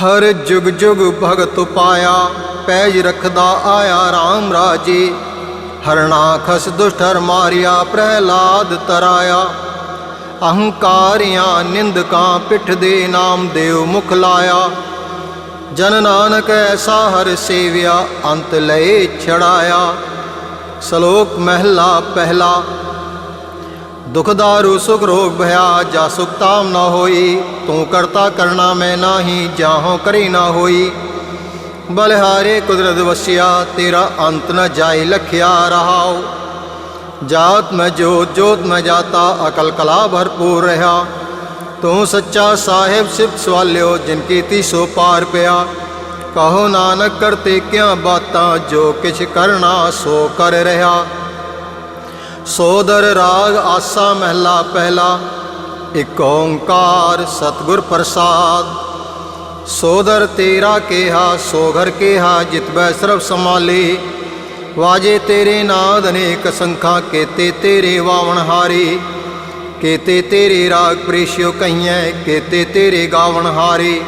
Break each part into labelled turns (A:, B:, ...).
A: ਹਰ ਜੁਗ ਜੁਗ ਭਗਤ ਪਾਇਆ, ਪੈਜ ਰਖਦਾ ਆਇਆ RAM ਰਾਜੇ। ਹਰਨਾਖਸ ਦੁਸ਼ਟਰ ਮਾਰਿਆ, ਪ੍ਰਹਿਲਾਦ ਤਰਾਇਆ। ਅਹੰਕਾਰਿਆਂ ਨਿੰਦਕਾਂ ਪਿੱਠ ਦੇ ਨਾਮ ਦੇਵ ਮੁਖ ਲਾਇਆ। ਜਨ ਨਾਨਕ ਐਸਾ ਹਰ ਸੇਵਿਆ, ਅੰਤ ਲਏ ਛੜਾਇਆ। ਸ਼ਲੋਕ ਮਹਿਲਾ ਪਹਿਲਾ ਦੁਖ ਦਾਰੂ ਸੁਖ ਰੋਗ ਭਇਆ ਜਾ ਸੁਖ ਤਾਮ ਨਾ ਹੋਈ। ਤੂੰ ਕਰਤਾ ਕਰਨਾ ਮੈਂ ਨਾਹੀ, ਜਾਹੋਂ ਕਰੀ ਨਾ ਹੋਈ। ਬਲਿਹਾਰੇ ਕੁਦਰਤ ਵਸਿਆ, ਤੇਰਾ ਅੰਤ ਨ ਜਾਏ ਲਖਿਆ ਰਹਾਉ। ਜਾਤ ਮੈਂ ਜੋਤ ਜੋਤ ਮੈਂ ਜਾਤਾ, ਅਕਲ ਕਲਾ ਭਰਪੂਰ ਰਹਾ। ਤੂੰ ਸੱਚਾ ਸਾਹਿਬ, ਸਿਫਤ ਸਵਾਲਿਓ, ਜਿਨ ਕੀਤੀ ਸੋ ਪਾਰ ਪਿਆ। ਕਹੋ ਨਾਨਕ, ਕਰਤੇ ਕਿਆ ਬਾਤਾਂ, ਜੋ ਕਿਛ ਕਰਨਾ ਸੋ ਕਰ ਰਹਾ। ਸੋਦਰ ਰਾਗ ਆਸਾ ਮਹਿਲਾ ਪਹਿਲਾ, ਇਕ ਓੰਕਾਰ ਸਤਿਗੁਰ ਪ੍ਰਸਾਦ। ਸੋਦਰ ਤੇਰਾ ਕੇਹਾ ਸੋਘਰ ਕੇਹਾ ਜਿਤਬੈ ਸਰਬ ਸਮਾਲੇ ਵਾਜੇ ਤੇਰੇ ਨਾਦ ਅਨੇਕ ਸੰਖਾਂ, ਕੇਤੇ ਤੇਰੇ ਵਾਵਣ ਹਾਰੇ। ਕੇਤੇ ਤੇਰੇ ਰਾਗ ਪ੍ਰੇਸ਼ਿਓ ਕਹੀਐ ਕੇਤੇ ਤੇਰੇ ਗਾਵਣ ਹਾਰੇ।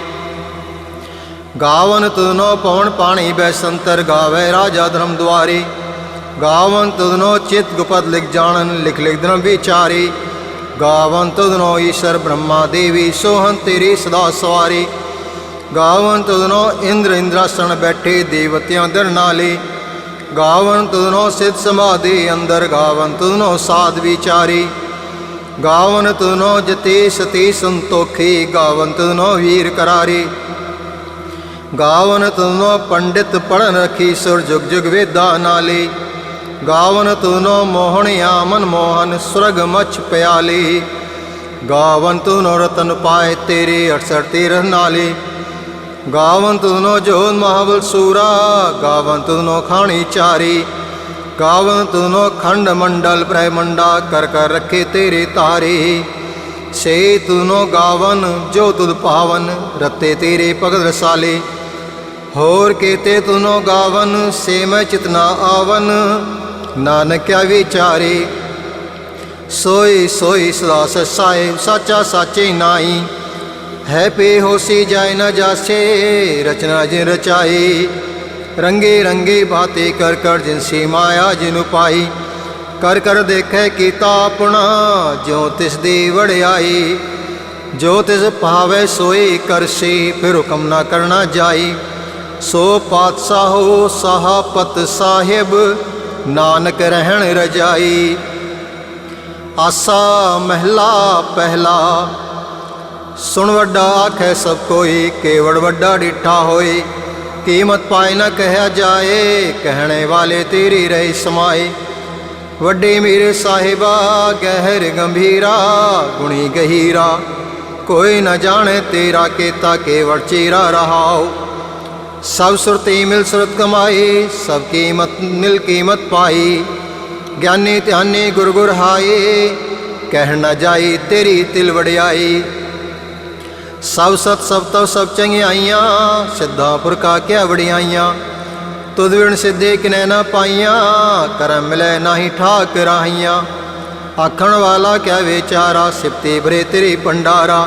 A: ਗਾਵਨ ਤਨੋ ਪਵਨ ਪਾਣੀ ਬੈ ਸੰਤਰ, ਗਾਵੇ ਰਾਜਾ ਧਰਮ ਦੁਆਰੇ। ਗਾਵਨ ਤੁਧਨੋ ਚਿਤ ਗੁਪਤ ਲਿਖ ਜਾਣਨ, ਲਿਖ ਲਿਖ ਧਰਮ ਵਿਚਾਰੇ। ਗਾਵਨ ਤੁਧਨੋ ਈਸ਼ਰ ਬ੍ਰਹਮਾ ਦੇਵੀ ਸੋਹੰ ਤੇਰੀ ਸਦਾ ਸਵਾਰੀ। ਗਾਵਨ ਤੁਧਨੋ ਇੰਦਰ ਇੰਦਰਾਸਣ ਬੈਠੇ, ਦੇਵਤਿਆਂ ਦਰ ਨਾਲੇ। ਗਾਵਨ ਤੁਧਨੋ ਸਿਧ ਸਮਾਧੀ ਅੰਦਰ, ਗਾਵਨ ਤੁਧਨੋ ਸਾਧ ਵਿਚਾਰੀ। ਗਾਵਨ ਤੁਧਨੋ ਜਤੇ ਸਤੀ ਸੰਤੋਖੀ, ਗਾਵਨ ਤੁਧਨੋ ਵੀਰ ਕਰਾਰੀ। ਗਾਵਨ ਤੁਧਨੋ ਪੰਡਿਤ ਪੜਨ ਰਖੀ, ਸੁਰ ਜੁਗ ਜੁਗ ਵੇਦਾ ਨਾਲੇ। ਗਾਵਨ ਤੁਧਨੋ ਮੋਹਣਿਆ ਮਨ ਮੋਹਨ, ਸੁਰਗ ਮਛ ਪਿਆਲੀ। ਗਾਵਨ ਤੁਧਨੋ ਰਤਨ ਪਾਏ ਤੇਰੇ 68 ਤੀਰਥ ਨਾਲੇ। ਗਾਵਨ ਤੁਧਨੋ ਜੋਨ ਮਹਾਬਲ ਸੂਰਾ, ਗਾਵਨ ਤੁਧਨੋ ਖਾਣੀ ਚਾਰੀ। ਗਾਵਨ ਤੁਧਨੋ ਖੰਡ ਮੰਡਲ ਪ੍ਰੈ ਮੰਡਾ, ਕਰ ਕਰ ਰੱਖੇ ਤੇਰੇ ਤਾਰੇ। ਸੇ ਤੁਧਨੋ ਗਾਵਨ ਜੋ ਤੁਧ ਪਾਵਨ, ਰਤੇ ਤੇਰੇ ਭਗਤ ਰਸਾਲੇ। ਹੋਰ ਕੇਤੇ ਤੁਨੋ ਗਾਵਨ, ਸੇ ਮੈਂ ਚਿਤਨਾ ਆਵਨ। ਨਾਨਕਿਆ ਵਿਚਾਰੇ ਸੋਈ ਸੋਈ ਸਦਾ ਸਸਾਏ ਸਾਚਾ ਸਾਚੇ ਨਾਈ ਹੈ ਪੇ ਹੋਸੀ ਜਾਇ ਨਾ ਜਾਸੇ, ਰਚਨਾ ਜਿਨ ਰਚਾਈ ਰੰਗੇ ਰੰਗੇ ਬਾਤੇ ਕਰ ਕਰ ਜਿਨ ਸੀ ਮਾਇਆ ਜਿਨ ਪਾਈ ਕਰ ਕਰ ਦੇਖੈ ਕੀਤਾ ਆਪਣਾ, ਜਿਉ ਤਿਸ ਦੀ ਵੜਿਆਈ ਜੋ ਤਿਸ ਭਾਵੇ ਸੋਈ ਕਰਸੀ ਫਿਰ ਹੁਕਮ ਨਾ ਕਰਨਾ ਜਾਈ। ਸੋ ਪਾਤਸ਼ਾਹੋ ਸਾਹਪਤ ਸਾਹਿਬ ਨਾਨਕ ਰਹਿਣ ਰਜਾਈ। ਆਸਾ ਮਹਿਲਾ ਪਹਿਲਾ। ਸੁਣ ਵੱਡਾ ਆਖੈ ਸਭ ਕੋਈ ਕੇਵੜ ਵੱਡਾ ਡਿਠਾ ਹੋਈ ਕੀਮਤ ਪਾਏ ਨਾ ਕਹਿਆ ਜਾਏ, ਕਹਿਣੇ ਵਾਲੇ ਤੇਰੀ ਰਹੀ ਸਮਾਏ। ਵੱਡੇ ਮੇਰੇ ਸਾਹਿਬਾ, ਗਹਿਰ ਗੰਭੀਰਾ, ਗੁਣੀ ਗਹੀਰਾ। ਕੋਈ ਨਾ ਜਾਣੇ ਤੇਰਾ ਕੇਤਾ ਕੇਵੜ ਚੀਰਾ ਰਹਾਓ ਸਭ ਸੁਰਤੀ ਮਿਲ ਸੁਰਤ ਕਮਾਈ, ਸਭ ਕੀਮਤ ਮਿਲ ਕੀਮਤ ਪਾਈ। ਗਿਆਨੀ ਧਿਆਨੀ ਗੁਰ ਗੁਰ ਹਾਏ ਕਹਿ ਨ ਜਾਈ ਤੇਰੀ ਤਿਲ ਵੜਿਆਈ ਸਭ ਸਤ ਸਭ ਤੋ ਸਭ ਚੰਗਿਆਈਆਂ ਸਿੱਧਾ ਪੁਰਖਾ ਕਿਆ ਵੜਿਆਈਆਂ ਤੁਧ ਵਿਣ ਸਿੱਧੇ ਕਿਨੈ ਨਾ ਪਾਈਆਂ, ਕਰਮ ਮਿਲੈ ਨਾਹੀ ਠਾਕ ਰਾਹੀਆਂ। ਆਖਣ ਵਾਲਾ ਕਿਆ ਵਿਚਾਰਾ, ਸਿਫਤੇ ਬਰੇ ਤੇਰੇ ਭੰਡਾਰਾ।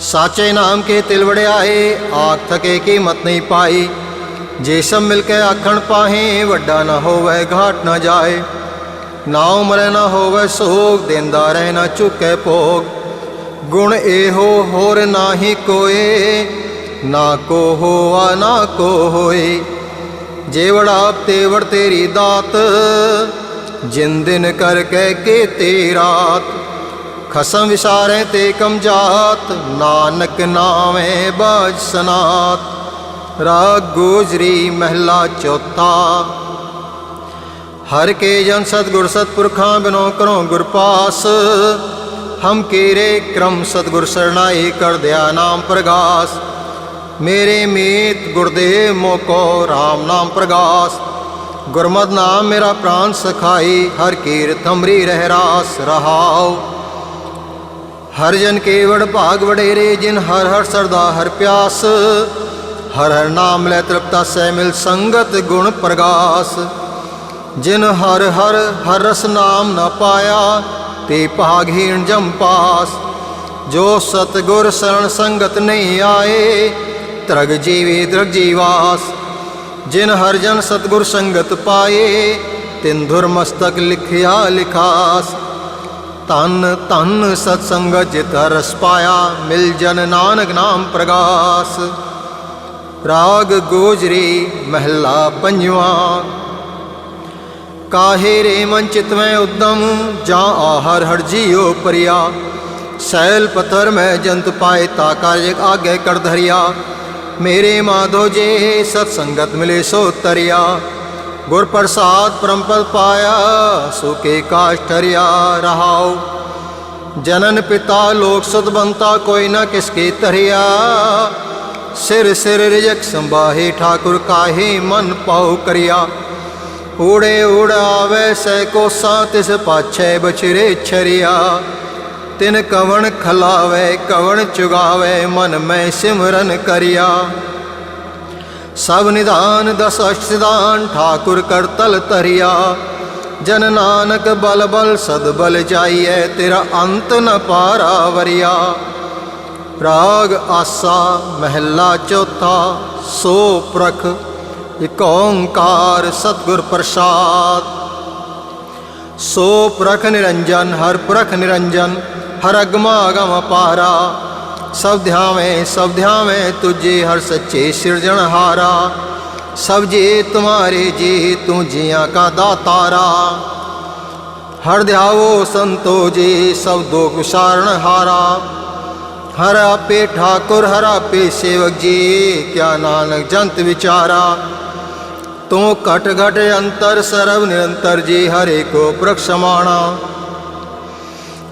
A: ਸਾਚੇ ਨਾਮ ਕੇ ਤਿਲ ਵੜਿਆਏ, ਆਖ ਥਕੇ ਕੀਮਤ ਨਹੀਂ ਪਾਈ। ਜੇ ਸਭ ਮਿਲ ਕੇ ਆਖਣ ਪਾਹੇ, ਵੱਡਾ ਨਾ ਹੋਵੇ, ਘਾਟ ਨਾ ਜਾਏ। ਨਾਉ ਮਰੇ ਨਾ ਹੋਵੇ ਸੋਗ, ਦਿੰਦਾ ਰਹਿ, ਨਾ ਚੁੱਕੇ ਭੋਗ। ਗੁਣ ਇਹੋ, ਹੋਰ ਨਾਹੀ ਕੋਏ। ਨਾ ਕੋ ਹੋਆ, ਨਾ ਕੋ ਹੋਏ। ਜੇ ਵੜਾ ਤੇ ਵੜ ਤੇਰੀ ਦਾਤ, ਜਿਨ ਦਿਨ ਕਰ ਕੇ ਤੇਰਾਤ ਖਸਮ ਵਿਸਾਰੇ ਤੇ ਕਮ ਜਾਤ, ਨਾਨਕ ਨਾਵੇਂ ਬਾਜ ਸਨਾਤ। ਰਾਗ ਗੋਜਰੀ ਮਹਿਲਾ ਚੌਥਾ। ਹਰ ਕੇ ਜਨ ਸਤਗੁਰ ਸਤਪੁਰਖਾਂ ਬਿਨੋ ਕਰੋ ਗੁਰ ਪਾਸ। ਹਮ ਕੇਰੇ ਕ੍ਰਮ ਸਤਗੁਰ ਸਰਣਾਈ ਕਰ ਦਿਆ ਨਾਮ ਪ੍ਰਗਾਸ। ਮੇਰੇ ਮੀਤ ਗੁਰਦੇਵ ਮੋਕੋ RAM ਨਾਮ ਪ੍ਰਗਾਸ। ਗੁਰਮਤਿ ਨਾਮ ਮੇਰਾ ਪ੍ਰਾਨ ਸਖਾਈ, ਹਰ ਕੀਰਤ ਅੰਮ੍ਰਿ ਰਹਿ ਰਾਸ ਰਹਾਉ। ਹਰ ਜਨ ਕੇਵੜ ਭਾਗ ਵਡੇਰੇ, ਜਿਨ ਹਰ ਹਰ ਸਰਦਾ ਹਰ ਪਿਆਸ। ਹਰ ਹਰ ਨਾਮ ਲੈ ਤ੍ਰਿਪਤਾ ਸਹਿ ਮਿਲ ਸੰਗਤ ਗੁਣ ਪ੍ਰਗਾਸ। ਜਿਨ ਹਰ ਹਰ ਹਰ ਰਸ ਨਾਮ ਨਾ ਪਾਇਆ, ਤੇ ਭਾਗਹੀਣ ਜਮ ਪਾਸ। ਜੋ ਸਤਗੁਰ ਸਰਣ ਸੰਗਤ ਨਹੀਂ ਆਏ, ਤਰਗ ਜੀਵੇ ਦਰਗ ਜੀਵਾਸ। ਜਿਨ ਹਰ ਜਨ ਸਤਗੁਰ ਸੰਗਤ ਪਾਏ, ਤਿਨ ਧੁਰ ਮਸਤਕ ਲਿਖਿਆ ਲਿਖਾਸ। ਤਨ ਤਨ ਸਤ ਸੰਗਤ ਜਿਤ ਰਸ ਪਾਇਆ, ਮਿਲ ਜਨ ਨਾਨਕ ਨਾਮ ਪ੍ਰਗਾਸ। ਰਾਗ ਗੋਜਰੀ ਮਹਿਲਾ ਪੰਜਵਾ। ਕਾਹੇ ਰੇ ਮਨ ਚਿਤਵੈ ਉਦਮ, ਜਾ ਆਹਰ ਹਰ ਜੀਉ ਪਰਿਆ। ਸੈਲ ਪਤਰ ਮੈਂ ਜੰਤ ਪਾਏ ਤਾ ਕਾਰਜ ਆਗੇ ਕਰ ਧਰਿਆ। ਮੇਰੇ ਮਾਧੋ ਜੇ ਸਤ ਸੰਗਤ ਮਿਲੇ ਸੋ ਤਰਿਆ। ਗੁਰ ਪ੍ਰਸਾਦ ਪਰਮਪਦ ਪਾਇਆ ਸੁਕੇ ਕਾਸ਼ ਠਰਿਆ ਰਹਾਉ। ਜਨਨ ਪਿਤਾ ਲੋਕ ਸਤਬੰਤਾ ਕੋਈ ਨਾ ਕਿਸਕੇ ਤਰਿਆ ਸਿਰ ਸਿਰ ਰਿਜਕ ਸੰਭਾਹੇ ਠਾਕੁਰ ਕਾਹੇ ਮਨ ਪਾਉ ਕਰਿਆ। ਊੜੇ ਉਡਾਵੇ ਸੈ ਕੋਸਾਂ, ਤਿਸ ਪਾਛੈ ਬਛਰੇ ਛਰਿਆ। ਤਿਨ ਕਵਣ ਖਲਾਵੇ, ਕਵਣ ਚੁਗਾਵੇ, ਮਨ ਮੈਂ ਸਿਮਰਨ ਕਰਿਆ। ਸਭ ਨਿਧਾਨ ਦਸ ਅਸ਼ਟਦਾਨ ਠਾਕੁਰ ਕਰਤਲ ਤਰਿਆ ਜਨ ਨਾਨਕ ਬਲ ਬਲ ਸਦ ਬਲ ਜਾਈਐ ਤੇਰਾ ਅੰਤ ਨ ਪਾਰਾ ਵਰਿਆ। ਰਾਗ ਆਸਾ ਮਹਿਲਾ ਚੌਥਾ, ਸੋ ਪ੍ਰਖ ਇਕ ਓੰਕਾਰ ਸਤਿਗੁਰ ਪ੍ਰਸਾਦ। ਸੋ ਪ੍ਰਖ ਨਿਰੰਜਨ, ਹਰ ਪ੍ਰਖ ਨਿਰੰਜਨ, ਹਰ ਅਗਮਾ ਅਗਮ ਪਾਰਾ। ਸਭ ਧਿਆਵੇਂ ਸਭ ਧਿਆਵੇਂ, ਤੁਝੇ ਹਰ ਸੱਚੇ ਸਿਰਜਣਹਾਰਾ ਸਭ ਜੇ ਤੁਮਾਰੇ, ਜੀ ਤੂੰ ਜੀਆਂ ਕਾ ਦਾਤਾਰਾ। ਹਰ ਧਿਆਵੋ ਸੰਤੋ, ਜੀ ਸਭ ਦੁਖ ਵਿਸਾਰਣ ਹਾਰਾ। ਹਰ ਆਪੇ ਠਾਕੁਰ, ਹਰ ਆਪੇ ਸੇਵਕ, ਜੀ ਕਿਆ ਨਾਨਕ ਜੰਤ ਵਿਚਾਰਾ। ਤੂੰ ਘਟ ਘਟ ਅੰਤਰ, ਸਰਬ ਨਿਰੰਤਰ, ਜੀ ਹਰੇ ਕੋ ਪ੍ਰਖਸਮਾਣਾ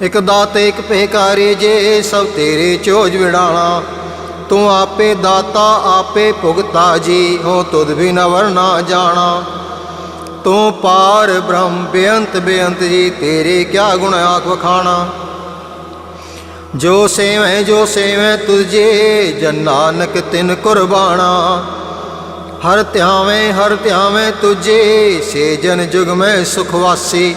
A: ਇਕ ਦਾਤੇ, ਇਕ ਪਹਿਕਾਰੀ, ਜੇ ਸਭ ਤੇਰੇ ਚੋਜ ਵਿੜਾਣਾ ਤੂੰ ਆਪੇ ਦਾਤਾ, ਆਪੇ ਭੁਗਤਾ ਜੀ ਹੋ ਤੁਧ ਵੀ ਨ ਵਰਨਾ ਜਾਣਾ। ਤੂੰ ਪਾਰ ਬ੍ਰਹਮ, ਬੇਅੰਤ ਬੇਅੰਤ ਜੀ, ਤੇਰੇ ਕਿਆ ਗੁਣ ਆਖ ਵਖਾਣਾ। ਜੋ ਸੇਵੈ ਜੋ ਸੇਵੈ ਤੁਝੇ ਜਨ ਨਾਨਕ ਤਿਨ ਕੁਰਬਾਣਾ। ਹਰ ਧਿਆਵੇਂ ਹਰ ਧਿਆਵੇਂ ਤੁਝੇ ਸੇ ਜਨ ਜੁਗ ਮੈਂ ਸੁਖ ਵਾਸੀ।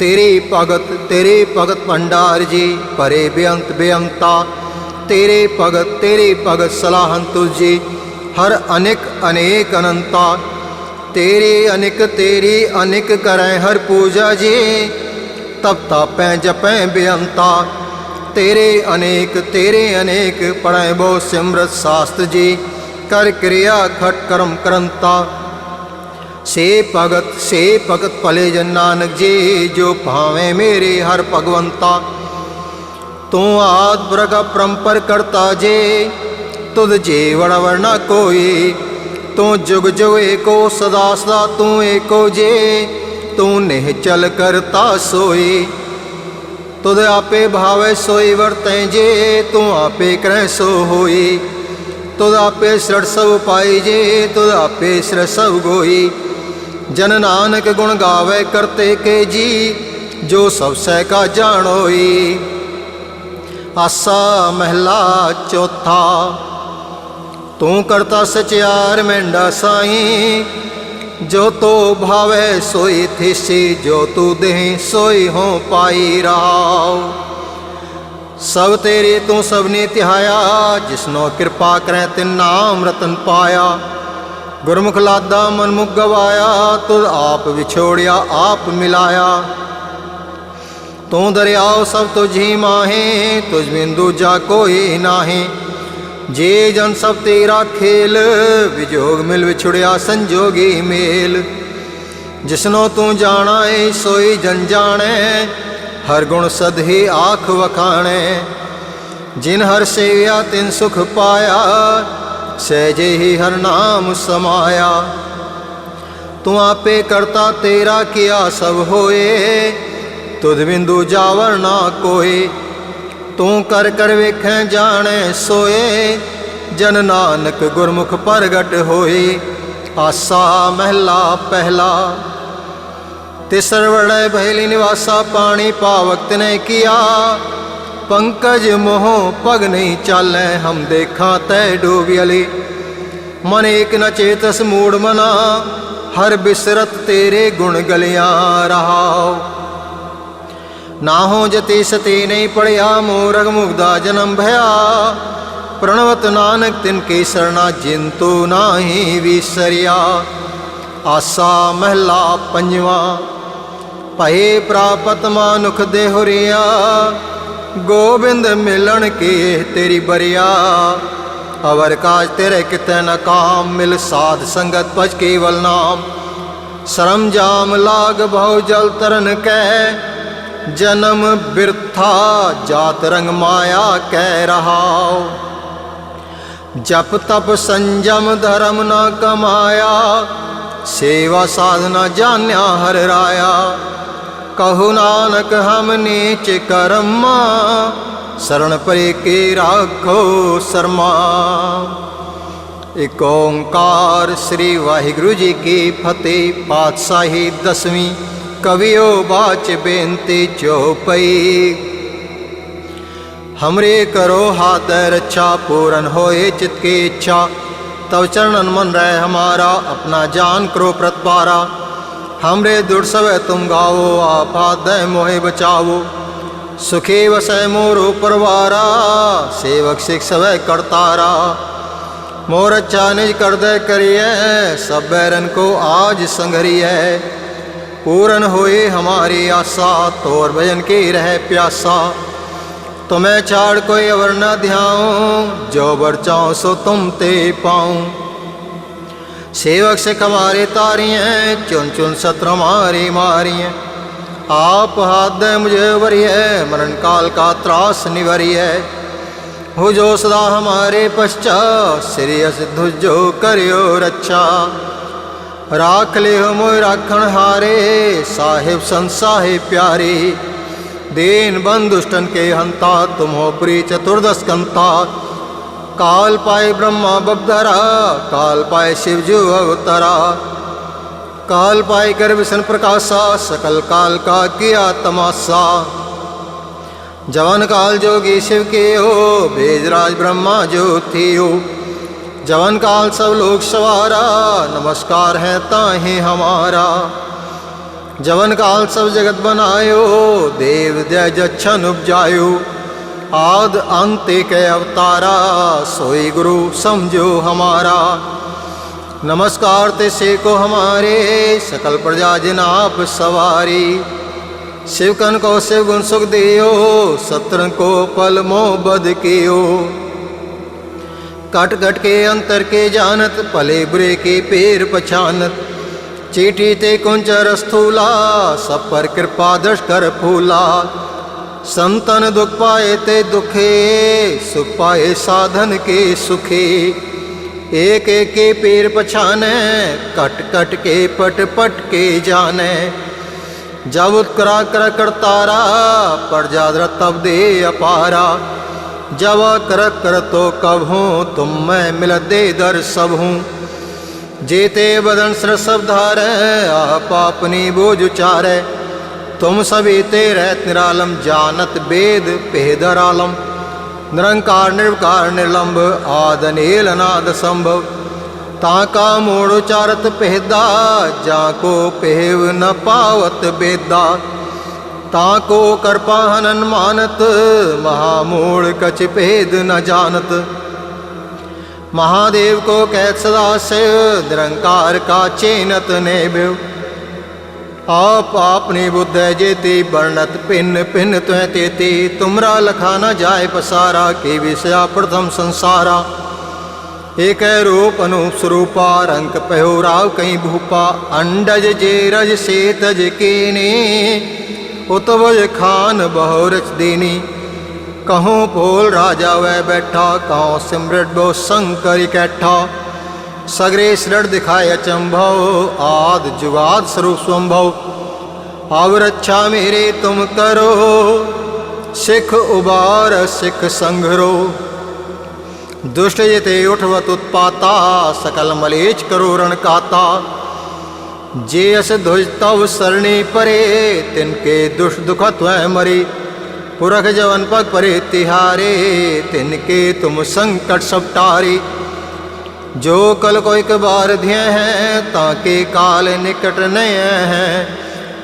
A: ਤੇਰੇ ਭਗਤ ਤੇਰੇ ਭਗਤ ਭੰਡਾਰ ਜੀ ਪਰੇ ਬੇਅੰਤ ਬੇਅੰਤਾ। ਤੇਰੇ ਭਗਤ ਤੇਰੇ ਭਗਤ ਸਲਾਹੰਤੁ ਜੀ ਹਰ ਅਨੇਕ ਅਨੇਕ ਅਨੰਤਾ। ਤੇਰੇ ਅਨੇਕ, ਤੇਰੀ ਅਨੇਕ ਕਰੈ ਹਰ ਪੂਜਾ ਜੀ, ਤਪ ਤਾਪੈ, ਜਪੈ ਬੇਅੰਤਾ। ਤੇਰੇ ਅਨੇਕ ਤੇਰੇ ਅਨੇਕ ਪੜੈ ਬਹੁ ਸਿਮਰਤ ਸਾਸਤ ਜੀ, ਕਰ ਕਿਰਿਆ ਖਟ ਕਰਮ ਕਰੰਤਾ। ਸੇ ਭਗਤ ਸੇ ਭਗਤ ਭਲੇ ਜਨ ਨਾਨਕ ਜੀ, ਜੋ ਭਾਵੇਂ ਮੇਰੇ ਹਰ ਭਗਵੰਤਾ। ਤੂੰ ਆਦ ਬਰਗ ਪਰੰਪਰ ਕਰਤਾ ਜੇ, ਤੁਧ ਜੇ ਵੜ ਵਰਨਾ ਕੋਈ। ਤੂੰ ਜੁਗ ਜੁਗ ਏਕੋ ਸਦਾ ਸਦਾ ਤੂੰ ਏਕੋ ਜੇ, ਤੂੰ ਨਿਹ ਚਲ ਕਰਤਾ ਸੋਈ। ਤੁਧ ਆਪੇ ਭਾਵੇ ਸੋਈ ਵਰਤੈ ਜੇ, ਤੂੰ ਆਪੇ ਕਰੈ ਸੋ ਹੋਈ। ਤੁਧ ਆਪੇ ਸੜ ਸਭ ਪਾਈ ਜੇ, ਤੁਧ ਆਪੇ ਸਰ ਸਭ ਗੋਈ। ਜਨ ਨਾਨਕ ਗੁਣ ਗਾਵੇ ਕਰਤੇ ਕੇ ਜੀ, ਜੋ ਸਭ ਸਹਿ ਕਾ ਜਾਣੋਈ ਆਸਾ ਮਹਿਲਾ ਚੌਥਾ, ਤੂੰ ਕਰਤਾ ਸਚਿਆਰ ਮੈਂਡਾ ਸਾਈ, ਜੋ ਤੋ ਭਾਵੇ ਸੋਈ ਥਿਸੀ, ਜੋ ਤੂ ਦੇਹ ਸੋਈ ਹੋ ਪਾਈ ਰਾਉ। ਸਭ ਤੇਰੀ ਤੂੰ ਸਭ ਨੇ ਧਿਆਇਆ ਜਿਸਨੋ ਕਿਰਪਾ ਕਰੈ ਤਿਨ ਨਾਮ ਰਤਨ ਪਾਇਆ। ਗੁਰਮੁਖ ਲਾਦਾ ਮਨਮੁਖ ਗਵਾਇਆ ਤੁਧ ਆਪ ਵਿਛੋੜਿਆ, ਆਪ ਮਿਲਾਇਆ। ਤੂੰ ਦਰਿਆਓ ਸਭ ਤੁਝੀ ਮਾਹੇ, ਤੁਝ ਬਿਨ ਦੂਜਾ ਕੋਈ ਨਾਹੀ। ਜੇ ਜਨ ਸਭ ਤੇਰਾ ਖੇਲ, ਵਿਜੋਗ ਮਿਲ ਵਿਛੜਿਆ, ਸੰਜੋਗੀ ਮੇਲ। ਜਿਸਨੋ ਤੂੰ ਜਾਣਾ ਏ ਸੋਈ ਜਨ ਜਾਣੈ, ਹਰ ਗੁਣ ਸਦਹੀ ਆਖ ਵਖਾਣੈ। ਜਿਨ ਹਰ ਸੇਵਿਆ, ਤਿਨ ਸੁਖ ਪਾਇਆ ਸਹਿਜੇ ਹੀ ਹਰ ਨਾਮ ਸਮਾਇਆ। ਤੂੰ ਆਪੇ ਕਰਤਾ ਤੇਰਾ ਕੀਆ ਸਭ ਹੋਏ। ਤੁਧ ਬਿੰਦੂ ਜਾਵਰ ਨਾ ਕੋਏ। ਤੂੰ ਕਰ ਕਰ ਵੇਖੈ ਜਾਣੈ ਸੋਏ। ਜਨ ਨਾਨਕ ਗੁਰਮੁਖ ਪ੍ਰਗਟ ਹੋਏ। ਆਸਾ ਮਹਿਲਾ ਪਹਿਲਾ। ਤੇ ਵੜੈ ਭੈਲੀ ਨਿਵਾਸਾ ਪਾਣੀ ਪਾਵਕਤ ਨੇ ਕੀਆ। ਪੰਕਜ ਮੋਹ ਪਗ ਨਹੀਂ ਚਾਲੈ, ਹਮ ਦੇਖਾਂ ਤੈ ਡੋਬਿਅਲੀ ਮਨ ਏਕ ਨ ਚੇਤਸ ਮੂੜ ਮਨਾ, ਹਰ ਬਿਸਰਤ ਤੇਰੇ ਗੁਣ ਗਲਿਆ ਰਹਾਉ। ਨਾ ਹੋ ਜਤੀ ਸਤੀ ਨਹੀਂ ਪੜਿਆ ਮੋਰਗ ਮੁਗਦਾ ਜਨਮ ਭਇਆ। ਪ੍ਰਣਵਤ ਨਾਨਕ ਤਿਨ ਕੇ ਸਰਣਾ ਜਿੰਤੂ ਨਾਹੀ ਵਿਸਰਿਆ। ਆਸਾ ਮਹਿਲਾ ਪੰਜਵਾ, ਭਏ ਪ੍ਰਾਪਤ ਮਾਨੁਖ ਦੇ ਹੁਰੀਆ ਗੋਬਿੰਦ ਮਿਲਣ ਕੇ ਤੇਰੀ ਬਰਿਆ। ਅਵਰ ਕਾਜ ਤੇਰੇ ਕਿਤੇ ਨਾ ਕਾਮ, ਮਿਲ ਸਾਧ ਸੰਗਤ ਪਜ ਕੇਵਲ ਨਾਮ। ਸ਼ਰਮ ਜਾਮ ਲਾਗ ਭਉ ਜਲ ਤਰਨ ਕੈ, ਜਨਮ ਬਿਰਥਾ ਜਾਤ ਰੰਗ ਮਾਇਆ ਕਹਿ ਰਹਾਉ। ਜਪ ਤਪ ਸੰਜਮ ਧਰਮ ਨਾ ਕਮਾਇਆ, ਸੇਵਾ ਸਾਧਨਾ ਜਾਣਿਆ ਹਰ ਰਾਇਆ। ਕਹੂ ਨਾਨਕ ਹਮ ਨੀਚ ਕਰਮਾ ਸਰਣ ਪਰੇ ਕੇ ਰਾਖੋ ਸਰਮਾ ਇਕ ਓੰਕਾਰ ਸ੍ਰੀ ਵਾਹਿਗੁਰੂ ਜੀ ਕੀ ਫਤਿਹ ਪਾਤਸ਼ਾਹੀ ਦਸਵੀਂ ਕਵਿਓ ਬਾਚ ਬੇਨਤੀ ਚੋਪਈ हमरे करो हाथ रक्षा पूरन होए चित की इच्छा तव चरणन मन रहे हमारा अपना जान करो प्रतपारा हमरे दुर सवै तुम गाओ आपात दय मोहे बचावो सुखी वसै मोरो परवारा सेवक सिख सवै करतारा। मोर अच्छा निज कर दे करिए, सब बैरन को आज संघरिए। पूरन होए हमारी आशा, तोर भजन की रह प्यासा। तुम्हें छाड़ कोई अवर न ध्याऊं, जो बर चाहो सो तुम ते पाऊँ। सेवक से हमारे तारियाँ, चुन चुन सत्र मारी मारियाँ। आप हाथ दे मुझे है मरण काल का त्रास निवरिय हो जो सदा हमारे पश्चात श्रेयस धुजो करियो रक्षा। राख ले हो मोय राखण हारे, साहिब संसाहिब प्यारे। दीन बंधुष्टन के हंता, तुम हो प्री चतुर्दश कंता। काल पाए ब्रह्मा बबधरा काल पाए शिवजू अवतरा। काल पाए कर विष्णु प्रकाशा, सकल काल का किया तमाशा। जवन काल जोगी शिव के हो भेजराज ब्रह्मा जो थी हो। जवन काल सब लोग सवारा, नमस्कार है ताहे हमारा। जवन काल सब जगत बनायो, देव जय जच्छन उपजायो। आद अंत के अवतारा सोई गुरु समझो हमारा नमस्कार ते से को हमारे सकल प्रजा जिन आप सवारी शिवकन को शिव गुण सुख दियो सत्रन को पल मोह बद कियो कट कट के अंतर के जानत भले बुरे के पेर पछानत चीटी ते कुंच रस्थूला सब पर कृपा दृष्ट कर फूला संतन दुख पाए ते दुखे, सुख पाए साधन के सुखे। एक एक के पीर पछाने, कट कट के पट पट के जाने। जब उत्करा कर करतारा पर जादर तब दे अपारा। जब कर कर तो कब हूँ, तुम मैं मिल दे दर सब हूँ। जेते बदन सर सब धारे, आप अपनी बोझ उचारे। ਤੁਮ ਸਵੇਤੇ ਰਹਿਤ ਨਿਰਾਲਮ ਜਾਨਤ ਬੇਦ ਭੇਦਰ ਆਲਮ ਨਿਰੰਕਾਰ, ਨਿਰਵਕਾਰ ਨਿਰਲੰਭ ਆਦ, ਅਨੇਲ, ਅਨਾਦ, ਸੰਭਵ। ਤਾਂ ਕਾ ਮੋੜ ਉਚਾਰਤ ਪਹਿਦਾ ਜਾਂ ਕੋ ਪਹਿਵ ਨ ਪਾਵਤ ਬੇਦਾ। ਤਾਂ ਕੋ ਕਰਪਾ ਹਨਨ ਮਾਨਤ, ਮਹਾ ਮੂਲ ਕਛ ਭੇਦ ਨ ਜਾਣਤ ਮਹਾਦੇਵ ਕੋ ਕਹਿਤ ਸਦਾ ਸਿਵ, ਨਿਰੰਕਾਰ ਕਾ ਚੇਨਤ ਨੇ आप आपने बुद्ध जेती, वर्णत पिन पिन तुह तेती। तुमरा लखा न जाय पसारा, के विषया प्रथम संसारा। एक रूप अनूप स्वरूपा रंक पहो राव कई भूपा। अंडज जे रज से तज उतवज खान बहुरच देनी। कहो भोल राजा वह बैठा, कहो सिमरट बो शंकर कैठा ਇਕੱਠਾ ਸਗਰੇ ਸਰੜ ਦਿਖਾਇ ਅਚੰਭਉ ਆਦ ਜੁਗਾਦ ਸਰੂਪ ਸੰਭਉ ਆਵ ਰੱਛਾ ਮੇਰੇ ਤੁਮ ਕਰੋ, ਸਿੱਖ ਉਬਾਰ ਸਿੱਖ ਸੰਘਰੋ। ਦੁਸ਼ਟ ਜਿਤੇ ਉਠਵਤ ਉਤਪਾਤਾ, ਸਕਲ ਮਲੇਚ ਕਰੋ ਰਣ ਕਾਤਾ। ਜੇ ਅਸ ਧੁਜ ਤਵ ਸਰਣੀ ਪਰੇ, ਤਿਨ ਕੇ ਦੁਸ਼ ਦੁਖਤ ਵੈ ਮਰੀ। ਪੁਰਖ ਜਵਨ ਪਗ ਪਰੇ ਤਿਹਾਰੇ, ਤਿਨ ਕੇ ਤੁਮ ਸੰਕਟ ਸਭ ਜੋ ਕਲ ਕੋ ਇਕ ਬਾਰ ਧਿਆ ਹੈ, ਤਾਂ ਕੇ ਕਾਲ ਨਿਕਟ ਨਯ ਹੈ।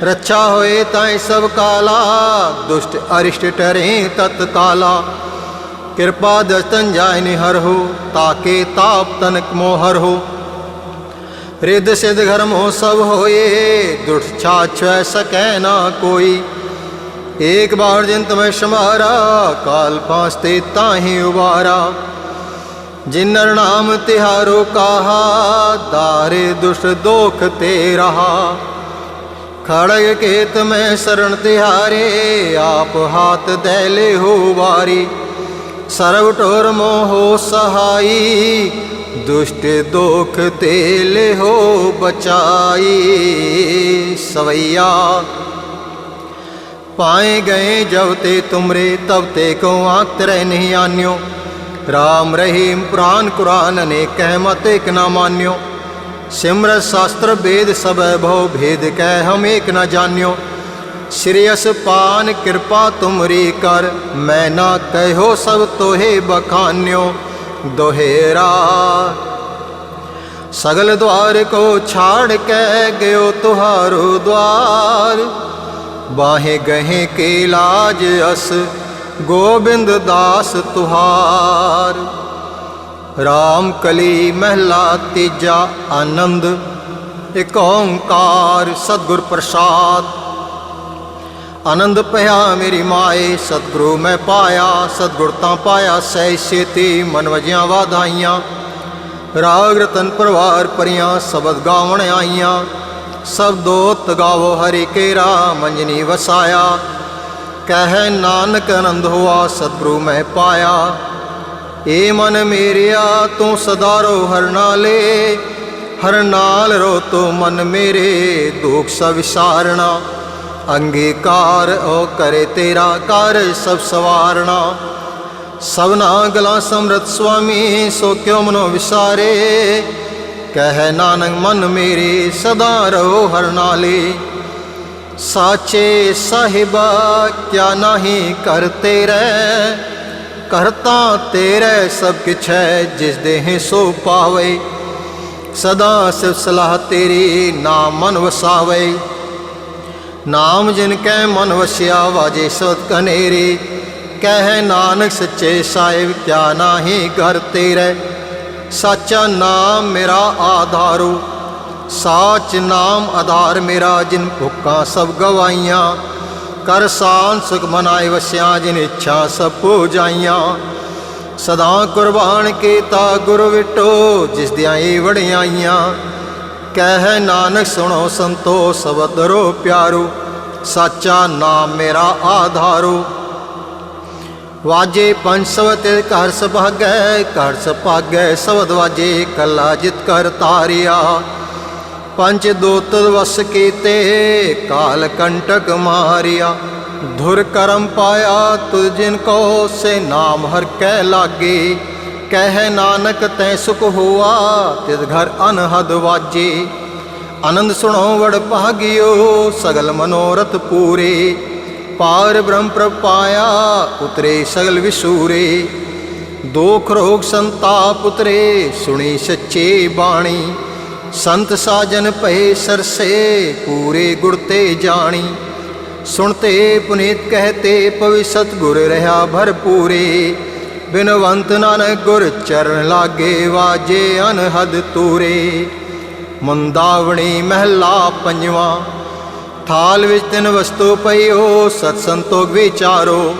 A: ਰੱਛਾ ਹੋਏ ਤਾਂ ਸਭ ਕਾਲਾ, ਦੁਸ਼ਟ ਅਰਿਸ਼ਟ ਟਰੇ ਤਤ ਕਾਲਾ। ਕਿਰਪਾ ਦਸਤਨ ਜਾਇ ਨਿਹਰ ਹੋ ਤਾਕੇ ਤਾਪ ਤਨਕ ਮੋਹਰ ਹੋ। ਰਿੱਧ ਸਿਧ ਘਰਮ ਹੋ ਸਭ ਹੋਏ ਦੁष्ट ਛਾਛੈ ਸਕੈ ਨਾ ਕੋਈ। ਏਕ ਬਾਰ ਜਿਨ ਤਮੈ ਸ਼ਮਾਰਾ, ਕਾਲ ਪਾਸਤੇ ਤਾਹੀ ਉਬਾਰਾ। ਜਿਨਰ ਨਾਮ ਤਿਹਾਰੋ ਕਾਹਾ, ਦਾਰੇ ਦੁਸ਼ਟ ਦੋਖ ਤੇ ਰਹਾ। ਖੜਗ ਕੇਤ ਮੈਂ ਸਰਣ ਤਿਹਾਰੇ, ਆਪ ਹਾਥ ਦੈਲੇ ਹੋ ਵਾਰੀ। ਸਰਬ ਟੋਰ ਮੋਹ ਸਹਾਈ, ਦੁਸ਼ਟ ਦੋਖ ਤੇ ਲਿਹੋ ਬਚਾਈ। ਸਵਈਆ, ਪਾਏ ਗਏ ਜਬ ਤੇ ਤੁਮਰੇ, ਤਬ ਤੇ ਕੋ ਆਖ ਤਰੇ ਨਹੀਂ ਆਨਿਓ। ਰਾਮ ਰਹੀਮ ਪੁਰਾਨ ਕੁਰਾਨ ਅਨੇਕ ਕਹਿ ਮਤ ਇਕ ਨਾ ਮਾਨਿਓ। ਸਿਮਰ ਸ਼ਾਸਤਰ ਵੇਦ ਸਭੈ ਭਉ ਭੇਦ ਕਹਿ ਹਮ ਏਕ ਨਾ ਜਾਣਿਓ। ਸ੍ਰੀ ਅਸਪਾਨ ਕਿਰਪਾ ਤੁਮਰੀ ਕਰ, ਮੈਂ ਨਾ ਕਹਿਓ ਸਭ ਤੋਹੇ ਬਖਾਨਿਓ। ਦੋਹੇਰਾ ਸਗਲ ਦਵਾਰ ਕੋ ਛਾੜ ਕੇ ਗਇਓ ਤੁਹਾਰੋ ਦਵਾਰ ਬਾਹੇ ਗਹੇ ਕੇ ਲਾਜ ਅਸ ਗੋਬਿੰਦ ਦਾਸ ਤੁਹਾਰ। ਰਾਮ ਕਲੀ ਮਹਿਲਾ ਤੀਜਾ ਆਨੰਦ। ਇਕ ਓੰਕਾਰ ਸਤਿਗੁਰ ਪ੍ਰਸਾਦ। ਆਨੰਦ ਪਿਆ ਮੇਰੀ ਮਾਏ, ਸਤਿਗੁਰੂ ਮੈਂ ਪਾਇਆ, ਸਤਿਗੁਰ ਤਾਂ ਪਾਇਆ ਸੈ ਛੇਤੀ, ਮਨ ਵਜਿਆਂ ਵਾਧਾਈਆਂ। ਰਾਗ ਰਤਨ ਪਰਵਾਰ ਪਰੀਆਂ ਸ਼ਬਦ ਗਾਵਣ ਆਈਆਂ। ਸਭ ਦੋਤ ਗਾਵੋ ਹਰਿ ਕੇਰਾ, ਮੰਜਨੀ ਵਸਾਇਆ। ਕਹਿ, ਨਾਨਕ ਆਨੰਦ ਹੋਆ, ਸਤਿਗੁਰੂ ਮੈਂ ਪਾਇਆ। ਏ ਮਨ ਮੇਰਿਆ, ਤੂੰ ਸਦਾ ਰੋ ਹਰ ਨਾਲੇ। ਹਰ ਨਾਲ ਰੋ ਤੂੰ ਮਨ ਮੇਰੇ, ਦੁਖ ਸਭ ਵਿਸਾਰਣਾ ਅੰਗੀਕਾਰ ਓ ਕਰੇ ਤੇਰਾ ਕਰ ਸਭ ਸਵਾਰਣਾ ਸਭਨਾ ਗਲਾ ਸਮਰਤ ਸੁਆਮੀ, ਸੋ ਕਿਉ ਮਨੋ ਵਿਸਾਰੇ। ਕਹਿ, ਨਾਨਕ ਮਨ ਮੇਰੇ, ਸਦਾ ਰਹੋ ਹਰ ਨਾਲੇ। ਸਾਚੇ ਸਾਹਿਬਾ, ਕਿਆ ਨਹੀਂ ਕਰ ਤੇਰੇ? ਕਰਤਾ ਤੇਰੇ ਸਭ ਕਿਛ ਹੈ, ਜਿਸ ਦੇਹ ਸੋ ਪਾਵੇ। ਸਦਾ ਸਿਵ ਸਲਾਹ ਤੇਰੀ ਨਾਮ ਮਨ ਵਸਾਵੇ। ਨਾਮ ਜਿਨ ਕੈ ਮਨ ਵਸਿਆ ਵਾਜੇ ਸਤ ਕਨੇਰੇ। ਕਹਿ ਨਾਨਕ ਸੱਚੇ ਸਾਹਿਬ, ਕਿਆ ਨਾਹੀ ਘਰ ਤੇਰੇ? ਸਾਚਾ ਨਾਮ ਮੇਰਾ ਆਧਾਰੂ। ਸਾਚ ਨਾਮ ਆਧਾਰ ਮੇਰਾ ਜਿਨ ਭੁੱਖਾਂ ਸਭ ਗਵਾਈਆਂ। ਕਰ ਸਾਨ ਸੁਖ ਮਨਾਏ ਵਸਿਆ ਜਿਨ ਇੱਛਾ ਸਭ ਪੂ ਜਾਈਆਂ ਸਦਾ ਕੁਰਬਾਨ ਕੀਤਾ ਗੁਰ ਵਿਟੋ, ਜਿਸ ਦੀਆਂ ਏ ਵੜਿਆਈਆਂ ਕਹਿ ਨਾਨਕ ਸੁਣੋ ਸੰਤੋ ਸਬਦ ਰੋ ਪਿਆਰੂ, ਸਾਚਾ ਨਾਮ ਮੇਰਾ ਆਧਾਰੂ। ਵਾਜੇ ਪੰਜ ਸਵਤ ਘਰ ਸੁਭਾਗੈ ਘਰ ਸੁਭਾਗੈ ਸਵਦ ਵਾਜੇ, ਕੱਲਾ ਜਿਤ ਕਰ ਤਾਰਿਆ। ਪੰਜ ਦੋਤ ਵਸ ਕੀਤੇ, ਕਾਲ ਕੰਟਕ ਮਾਰਿਆ। ਧੁਰ ਕਰਮ ਪਾਇਆ ਤੁਝ ਜਿਨ ਕੋ ਸੇ ਨਾਮ ਹਰ ਕੈ ਲਾਗੇ। ਕਹਿ ਨਾਨਕ ਤੈ ਸੁਖ ਹੋਆ, ਤਿਸ ਘਰ ਅਨਹਦ ਵਾਜੇ। ਆਨੰਦ ਸੁਣੋ ਵੜ ਭਾਗਿਓ, ਸਗਲ ਮਨੋਰਥ ਪੂਰੇ। ਪਾਰ ਬ੍ਰਹਮ ਪ੍ਰਪਾਇਆ ਉਤਰੇ ਸਗਲ ਵਿਸੂਰੇ। ਦੋਖ ਰੋਗ ਸੰਤਾਪ ਉਤਰੇ, ਸੁਣੀ ਸੱਚੇ ਬਾਣੀ। ਸੰਤ ਸਾਜਨ ਭਏ ਸਰਸੇ, ਪੂਰੇ ਗੁਰ ਤੇ ਜਾਣੀ। ਸੁਣਤੇ ਪੁਨੀਤ ਕਹਤੇ ਪਵਿ ਸਤਗੁਰ ਰਹਾ ਭਰਪੂਰੇ ਬਿਨਵੰਤ ਨਾਨਕ ਗੁਰ ਚਰਨ ਲਾਗੇ ਵਾਜੇ ਅਨਹਦ ਤੂਰੇ। ਮੁੰਦਾਵਣੀ ਮਹਿਲਾ ਪੰਜਵਾ, ਥਾਲ ਵਿੱਚ ਤਿੰਨ ਵਸਤੂ ਪਈਓ, ਸਤ ਸੰਤੋਖ ਵਿਚਾਰੋ।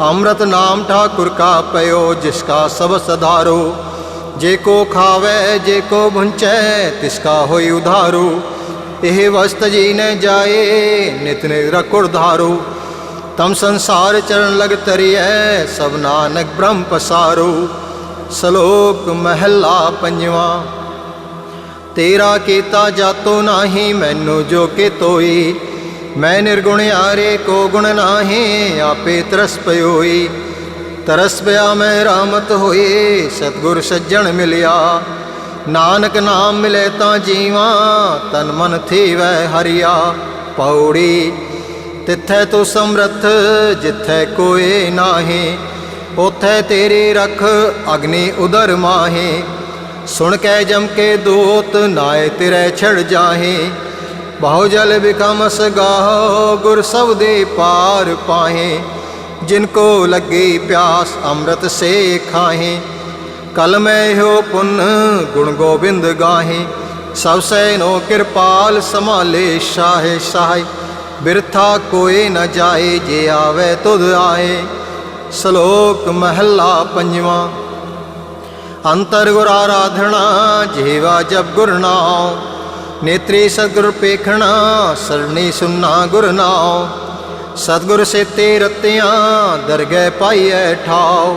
A: ਅੰਮ੍ਰਿਤ ਨਾਮ ਠਾਕੁਰ ਕਾ ਪਇਓ, ਜਿਸ ਕਾ ਸਭ ਸਧਾਰੋ। ਜੇ ਕੋ ਖਾਵੇ, ਜੇ ਕੋ ਭੁੰਚੈ ਤਿਸ ਕਾ ਹੋਈ ਉਧਾਰੂ। ਇਹ ਵਸਤ ਜੀ ਨ ਜਾਏ, ਨਿਤ ਨਿਤ ਰਕੁੜ ਧਾਰੂ। ਤਮ ਸੰਸਾਰ ਚਰਨ ਲਗ ਤਰੀਐ, ਸਭ ਨਾਨਕ ਬ੍ਰਹਮ ਪਸਾਰੂ। ਸ਼ਲੋਕ ਮਹਿਲਾ ਪੰਜਵਾ, ਤੇਰਾ ਕੀਤਾ ਜਾਤੋ ਨਾਹੀ, ਮੈਨੂੰ ਜੋ ਕਿ ਤੋਈ। ਮੈਂ ਨਿਰਗੁਣ ਆਰੇ ਕੋ ਗੁਣ ਨਾਹੀ, ਆਪੇ ਤਰਸ ਪਇਓਈ ਤਰਸ ਪਿਆ ਮੈਂ, ਰਾਮਤ ਹੋਏ ਸਤਗੁਰ ਸੱਜਣ ਮਿਲਿਆ। ਨਾਨਕ ਨਾਮ ਮਿਲੇ ਤਾਂ ਜੀਵਾਂ, ਤਨ ਮਨ ਥੀਵੈ ਹਰਿਆ। ਪੌੜੀ ਤਿੱਥੈ ਤੂੰ ਸਮਰਥ, ਜਿੱਥੈ ਕੋਏ ਨਾਹੀ। ਉਥੈ ਤੇਰੀ ਰਖ, ਅਗਨੀ ਉਦਰ ਮਾਹੇ। ਸੁਣ ਕੇ ਜਮ ਕੇ ਦੂਤ, ਨਾਏ ਤੇਰੇ ਛੜ ਜਾਹੇ। ਬਹੁ ਜਲ ਬਿਕਮਸ ਗਾਹੋ, ਗੁਰ ਸਬਦੇ ਪਾਰ ਪਾਹੇ। ਜਿਨ ਕੋ ਲੱਗੀ ਪਿਆਸ ਅੰਮ੍ਰਿਤ ਸੇ ਖਾਹੇ। ਕਲ ਮੈਂ ਹੋ ਪੁੰਨ ਗੁਣ ਗੋਬਿੰਦ ਗਾਹੇ। ਸਭ ਸੈ ਨੋ ਕਿਰਪਾਲ ਸਮਾਲੇ ਸ਼ਾਹੇ ਸ਼ਾਹੇ। ਬਿਰਥਾ ਕੋਏ ਨ ਜਾਏ ਜੇ ਆਵੇ ਤੁਧ ਸ਼ਲੋਕ ਮਹੱਲਾ ਪੰਜਵਾਂ। ਅੰਤਰ ਗੁਰ ਆਰਾਧਣਾ ਜੀਵਾ ਜਬ ਗੁਰ ਨਾਮ ਨੇਤਰੀ ਸਤਗੁਰ ਪੇਖਣਾ, ਸਰਣੀ ਸੁਨਾ ਗੁਰ ਨਾਮ ਸਤਗੁਰ ਸੇਤੇ ਰਤਿਆਂ ਦਰਗਹਿ ਪਾਈਐ ਠਾਉ।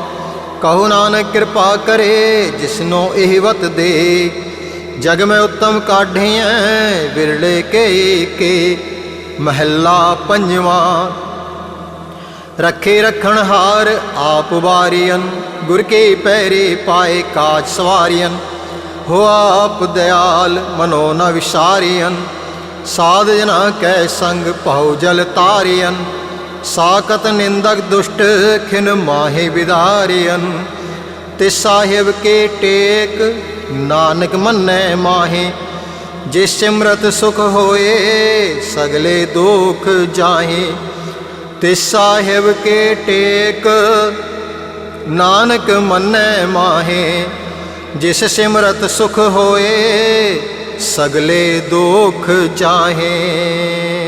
A: ਕਹੋ ਨਾਨਕ ਕਿਰਪਾ ਕਰੇ ਜਿਸਨੋ ਇਹ ਵਤ ਦੇ। ਜਗ ਮੈਂ ਉਤਮ ਕਾਢਿਐ ਵਿਰਲੇ ਕੇ ਕੇ ਮਹੱਲਾ ਪੰਜਵਾਂ, ਰੱਖੇ ਰਖਣ ਹਾਰ ਆਪ ਵਾਰੀਅਨ, ਗੁਰ ਕੇ ਪੈਰੇ ਪਾਏ ਕਾਜ ਸਵਾਰੀਅਨ। ਹੋ ਆਪ ਦਿਆਲ ਮਨੋ ਨ ਵਿਸਾਰੀਅਨ। ਸਾਧ ਜਨਾ ਕੈ ਸੰਗ ਭਉ ਜਲ ਤਾਰਿਅਨ ਸਾਕਤ ਨਿੰਦਕ ਦੁਸ਼ਟ ਖਿਨ ਮਾਹੇ ਵਿਦਾਰੀਅਨ। ਤੇ ਸਾਹਿਬ ਕੇ ਟੇਕ ਨਾਨਕ ਮੰਨੈ ਮਾਹੇ, ਜਿਸ ਸਿਮਰਤ ਸੁਖ ਹੋਏ ਸਗਲੇ ਦੁਖ ਜਾਹੇ। ਤੇ ਸਾਹਿਬ ਕੇ ਟੇਕ ਨਾਨਕ ਮੰਨੈ ਮਾਹੇ, ਜਿਸ ਸਿਮਰਤ ਸੁਖ ਹੋਏ ਸਗਲੇ ਦੁਖ ਚਾਹੇ।